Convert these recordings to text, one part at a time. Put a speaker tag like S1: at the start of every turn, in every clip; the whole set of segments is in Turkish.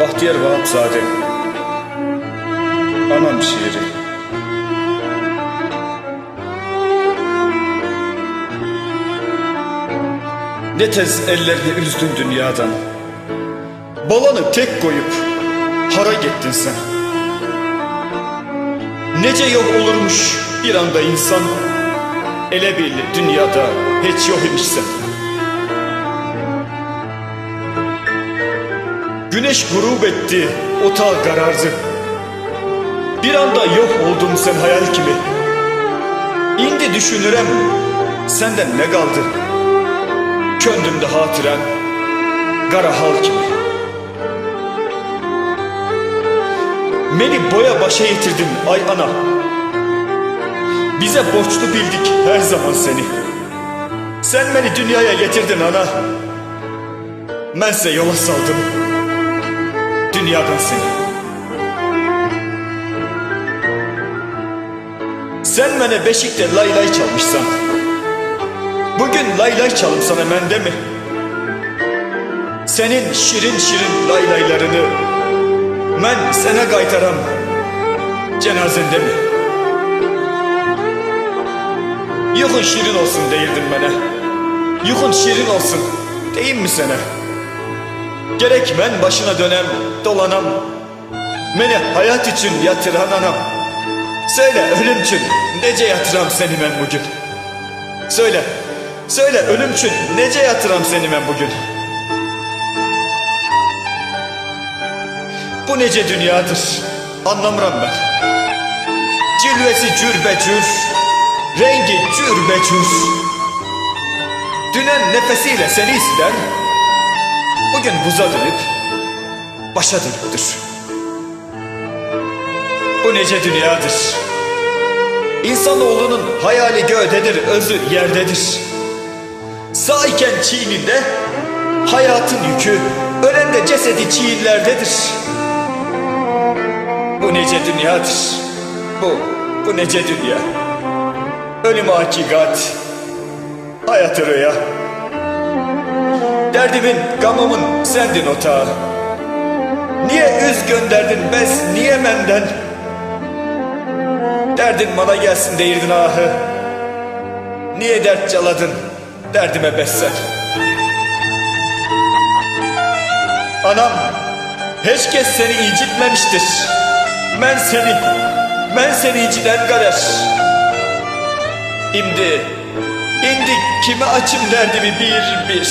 S1: Bahtiyar Vahapzade Anam şiiri. Ne tez ellerini üzdün dünyadan. Balanı tek koyup hara gittin sen? Nece yok olurmuş bir anda insan? Ele birli dünyada hiç yok imişsen Güneş grup etti, otağı karardı. Bir anda yok oldun sen hayal gibi. İndi düşünürem, senden ne kaldı? Köndümde hatıren, kara hal gibi. Beni boya başa yetirdin ay ana. Bize borçlu bildik her zaman seni. Sen beni dünyaya getirdin ana. Bense yola saldım dünyadan seni. Sen bana beşikte lay lay çalmışsan, bugün lay lay çalım sana mende mi? Senin şirin şirin lay laylarını ben sana kaytaram cenazende mi? Yukun şirin olsun değildin bana. Yukun şirin olsun değil mi sana? Gerek ben başına dönem, dolanam. Beni hayat için yatıran anam. Söyle ölüm için nece yatıram seni ben bugün. Söyle, söyle ölüm için nece yatıram seni ben bugün. Bu nece dünyadır anlamıram ben. Cilvesi cürbe cür, rengi cürbe cür. Dünen nefesiyle seni ister, Bugün buza dönüp başa dönüktür. Bu nece dünyadır. İnsanoğlunun hayali göğdedir, özü yerdedir. Sağ iken çiğninde hayatın yükü, ölen de cesedi çiğinlerdedir. Bu nece dünyadır. Bu, bu nece dünya. Ölüm hakikat, hayat rüya. Derdimin, gamımın sendin otağı. Niye üz gönderdin bez, niye menden? Derdin bana gelsin değirdin ahı. Niye dert caladın, derdime beslen. Anam, hiç kes seni incitmemiştir. Ben seni, ben seni inciden kader. İmdi, indi kime açım derdimi bir bir.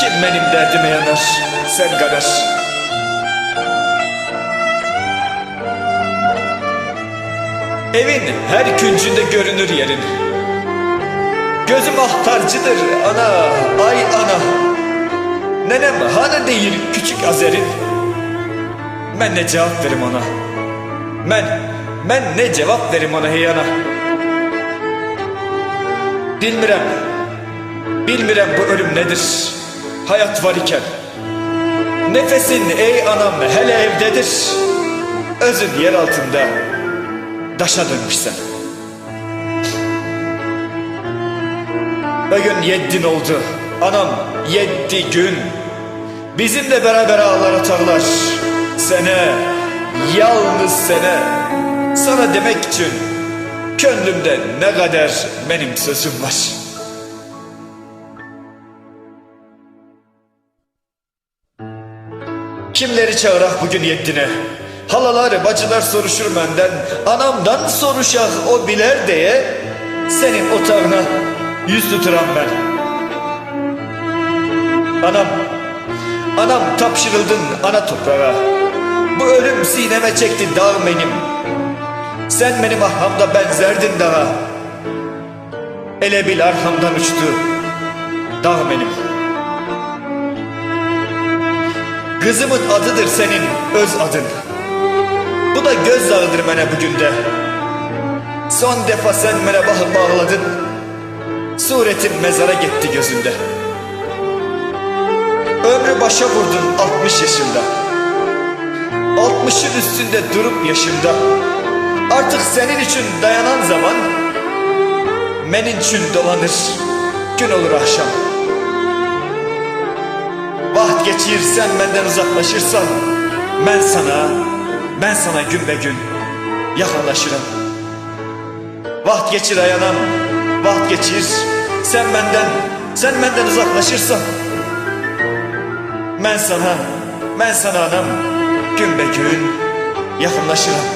S1: Kim benim derdime yanar, sen kadar. Evin her küncünde görünür yerin. Gözüm ahtarcıdır ana, ay ana. Nenem hana değil küçük Azer'in. Ben ne cevap verim ona? Ben, ben ne cevap verim ona hey ana? Bilmirem, bilmirem bu ölüm nedir? hayat var iken Nefesin ey anam hele evdedir. Özün yer altında Daşa dönmüşsen. Bugün yeddin oldu. Anam yedi gün. Bizimle beraber ağlar atarlar. Sene Yalnız sene. Sana demek için Gönlümde ne kadar benim sözüm var. Kimleri çağırak bugün yeddine? Halalar bacılar soruşur benden Anamdan soruşak o biler diye Senin otağına yüz tuturam ben Anam Anam tapşırıldın ana toprağa. Bu ölüm sineme çekti dağ benim Sen benim ahhamda benzerdin dağa Ele bil arkamdan uçtu Dağ benim Kızımın adıdır senin öz adın. Bu da göz ağıdır bana bugün de. Son defa sen bana bakıp bağladın. Suretin mezara gitti gözünde. Ömrü başa vurdun 60 yaşında. 60'ın üstünde durup yaşımda. Artık senin için dayanan zaman Menin için dolanır gün olur akşam. Vaht geçirirsen benden uzaklaşırsan Ben sana, ben sana gün be gün yakınlaşırım. Vaxt geçir ayanam, vaxt geçir. Sen benden, sen benden uzaklaşırsan. Ben sana, ben sana anam gün be gün yakınlaşırım.